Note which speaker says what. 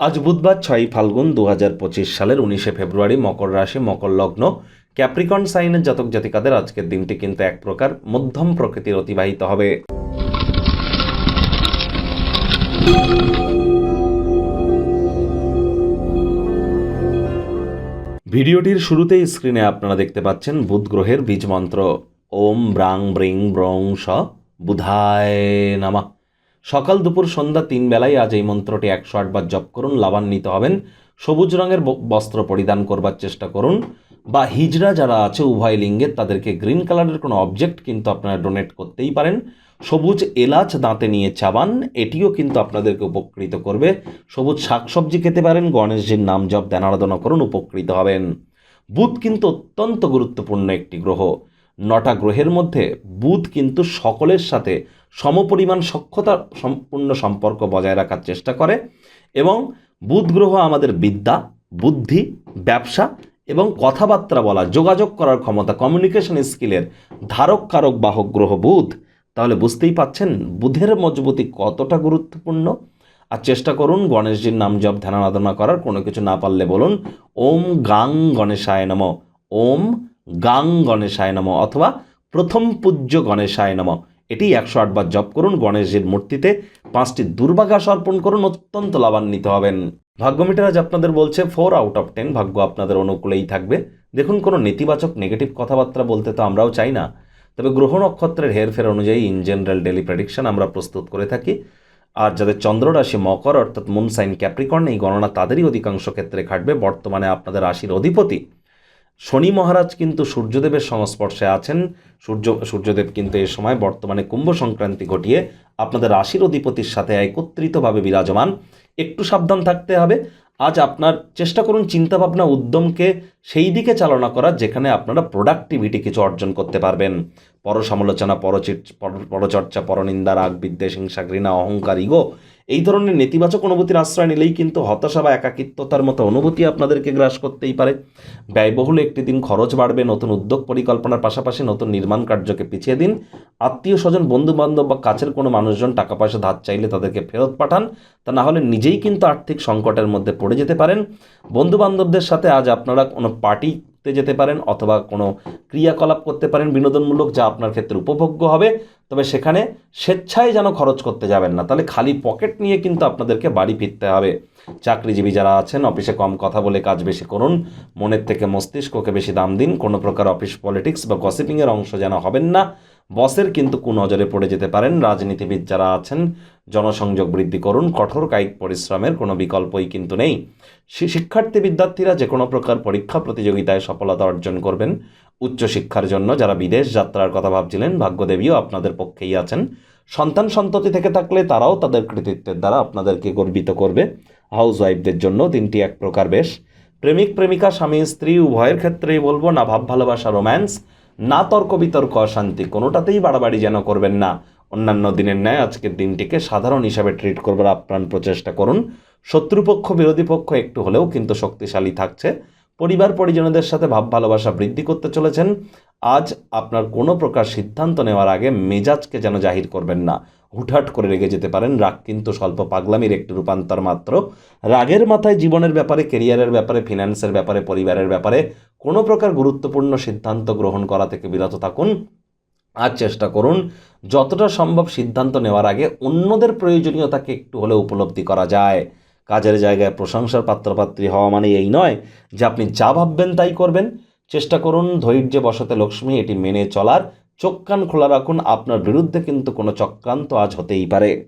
Speaker 1: আজ বুধবার ছয়ই ফাল্গুন দু হাজার পঁচিশ সালের উনিশে ফেব্রুয়ারি মকর রাশি, মকর লগ্ন, ক্যাপ্রিকন সাইনের জাতক জাতিকাদের আজকের দিনটি কিন্তু এক প্রকার মধ্যম প্রকৃতির অতিবাহিত হবে। ভিডিওটির শুরুতেই স্ক্রিনে আপনারা দেখতে পাচ্ছেন বুধ গ্রহের বীজ মন্ত্র। ওম ব্রাং ব্রিং ব্রং স বুধায় নামা। সকাল দুপুর সন্ধ্যা তিন বেলায় আজ এই মন্ত্রটি একশো আটবার জপ করুন, লাভান্বিত হবেন। সবুজ রঙের বস্ত্র পরিধান করবার চেষ্টা করুন। বা হিজড়া যারা আছে উভয় লিঙ্গের তাদেরকে গ্রিন কালারের কোনো অবজেক্ট কিন্তু আপনারা ডোনেট করতেই পারেন। সবুজ এলাচ দাঁতে নিয়ে চাবান, এটিও কিন্তু আপনাদেরকে উপকৃত করবে। সবুজ শাকসবজি খেতে পারেন, গণেশজির নাম জপ, ধ্যান আরাধনা করুন, উপকৃত হবেন। বুধ কিন্তু অত্যন্ত গুরুত্বপূর্ণ একটি গ্রহ। নটা গ্রহের মধ্যে বুধ কিন্তু সকলের সাথে সমপরিমাণ সক্ষতা সম্পূর্ণ সম্পর্ক বজায় রাখার চেষ্টা করে এবং বুধ গ্রহ আমাদের বিদ্যা, বুদ্ধি, ব্যবসা এবং কথাবার্তা বলা, যোগাযোগ করার ক্ষমতা কমিউনিকেশন স্কিলের ধারক, কারক, বাহক, গ্রহ, বুধ, তাহলে বুঝতেই পাচ্ছেন বুধের মজবুতি কতটা গুরুত্বপূর্ণ। আর চেষ্টা করুন গণেশজির নাম জপ, ধ্যান, আরাধনা করার, কোনো কিছু না পারলে বলুন, ওম গাং গণেশায় নম, ওম গাং গণেশায় নম অথবা প্রথম পূজ্য গণেশায় নম। এটি একশো আটবার জপ করুন, গণেশজির মূর্তিতে পাঁচটি দুর্বাঘাস অর্পণ করুন, অত্যন্ত লাভান্বিত হবেন। ভাগ্যমিটার আজ আপনাদের বলছে ফোর আউট অফ টেন ভাগ্য আপনাদের অনুকূলেই থাকবে। দেখুন, কোনো নেতিবাচক নেগেটিভ কথাবার্তা বলতে তো আমরাও চাই না। তবে গ্রহ নক্ষত্রের হেরফের অনুযায়ী ইন জেনারেল ডেলি প্রেডিকশন আমরা প্রস্তুত করে থাকি। আর যাদের চন্দ্ররাশি মকর, অর্থাৎ মুন সাইন ক্যাপ্রিকর্ন এই গণনা তাদেরই অধিকাংশ ক্ষেত্রে খাটবে বর্তমানে আপনাদের রাশির অধিপতি শনি মহারাজ কিন্তু সূর্যদেবের সংস্পর্শে আছেন। সূর্য, সূর্যদেব কিন্তু এ সময় বর্তমানে কুম্ভ সংক্রান্তি ঘটিয়ে আপনাদের রাশির অধিপতির সাথে একত্রিতভাবে বিরাজমান। একটু সাবধান থাকতে হবে। আজ আপনার চেষ্টা করুন চিন্তাভাবনা উদ্যমকে সেই দিকে চালনা করার, যেখানে আপনারা প্রোডাক্টিভিটি কিছু অর্জন করতে পারবেন। পর- পরচর্চা, পরনিন্দা রাগ বিদ্বেষ হিংসা, ঘৃণা, অহংকার ইগো এই ধরনের নেতিবাচক অনুভূতির আশ্রয় নিলেই কিন্তু হতাশা বা একাকিত্বতার মতো অনুভূতি আপনাদেরকে গ্রাস করতেই পারে। ব্যয়বহুল একটি দিন খরচ বাড়বে, নতুন উদ্যোগ পরিকল্পনার পাশাপাশি নতুন নির্মাণ কার্যকে পিছিয়ে দিন। আত্মীয় স্বজন বন্ধু বান্ধব বা কাছের কোনো মানুষজন টাকা পয়সা ধার চাইলে তাদেরকে ফেরত পাঠান। তা না হলে নিজেই কিন্তু আর্থিক সংকটের মধ্যে পড়ে যেতে পারেন। বন্ধু বান্ধবদের সাথে আজ আপনারা কোনো পার্টিতে যেতে পারেন অথবা কোনো ক্রিয়াকলাপ করতে পারেন বিনোদনমূলক, যা আপনার ক্ষেত্রে উপভোগ্য হবে। তবে সেখানে স্বেচ্ছায় যেন খরচ করতে যাবেন না। তাহলে খালি পকেট নিয়ে কিন্তু আপনাদেরকে বাড়ি ফিরতে হবে। চাকরিজীবী যারা আছেন, অফিসে কম কথা বলে কাজ বেশি করুন। মনের থেকে মস্তিষ্ককে বেশি দাম দিন। কোনো প্রকার অফিস পলিটিক্স বা গসিপিংয়ের অংশ যেন হবেন না। বসের কিন্তু কুনজরে পড়ে যেতে পারেন। রাজনীতিবিদ যারা আছেন, জনসংযোগ বৃদ্ধি করুন, কঠোর কায়িক পরিশ্রমের কোনো বিকল্পই কিন্তু নেই। শিক্ষার্থী বিদ্যার্থীরা যে কোনো প্রকার পরীক্ষা প্রতিযোগিতায় সফলতা অর্জন করবেন। উচ্চশিক্ষার জন্য যারা বিদেশ যাত্রার কথা ভাবছিলেন, ভাগ্যদেবীও আপনাদের পক্ষেই আছেন। সন্তান সন্ততি থেকে থাকলে তারাও তাদের কৃতিত্বের দ্বারা আপনাদেরকে গর্বিত করবে। হাউস ওয়াইফদের জন্য দিনটি এক প্রকার বেশ। প্রেমিক, প্রেমিকা, স্বামী, স্ত্রী, উভয়ের ক্ষেত্রেই বলব, না ভাব, ভালোবাসা, রোম্যান্স। না তর্ক বিতর্ক, অশান্তি কোনোটাতেই বাড়াবাড়ি যেন করবেন না। অন্যান্য দিনের ন্যায় আজকের দিনটিকে সাধারণ হিসাবে ট্রিট করবার আপ্রাণ প্রচেষ্টা করুন। শত্রুপক্ষ, বিরোধী পক্ষ একটু হলেও কিন্তু শক্তিশালী থাকছে। পরিবার, পরিজনদের সাথে ভাব, ভালোবাসা বৃদ্ধি করতে চলেছেন। আজ আপনার কোনো প্রকার সিদ্ধান্ত নেওয়ার আগে মেজাজকে যেন জাহির করবেন না। হুটহাট করে রেগে যেতে পারেন, রাগ কিন্তু স্বল্প পাগলামির একটি রূপান্তর মাত্র। রাগের মাথায় জীবনের ব্যাপারে কেরিয়ারের ব্যাপারে ফিন্যান্সের ব্যাপারে, পরিবারের ব্যাপারে কোনো প্রকার গুরুত্বপূর্ণ সিদ্ধান্ত গ্রহণ করা থেকে বিরত থাকুন। আজ চেষ্টা করুন, যতটা সম্ভব সিদ্ধান্ত নেওয়ার আগে অন্যদের প্রয়োজনীয়তাকে একটু হলে উপলব্ধি করা যায়। কাজের জায়গায় প্রশংসার পাত্রপাত্রী হওয়া মানে এই নয় যে আপনি যা ভাববেন তাই করবেন। চেষ্টা করুন ধৈর্যে বসতে লক্ষ্মী, এটি মেনে চলার। চোখ কান খোলা রাখুন, আপনার বিরুদ্ধে কিন্তু কোনো চক্রান্ত আজ হতেই পারে।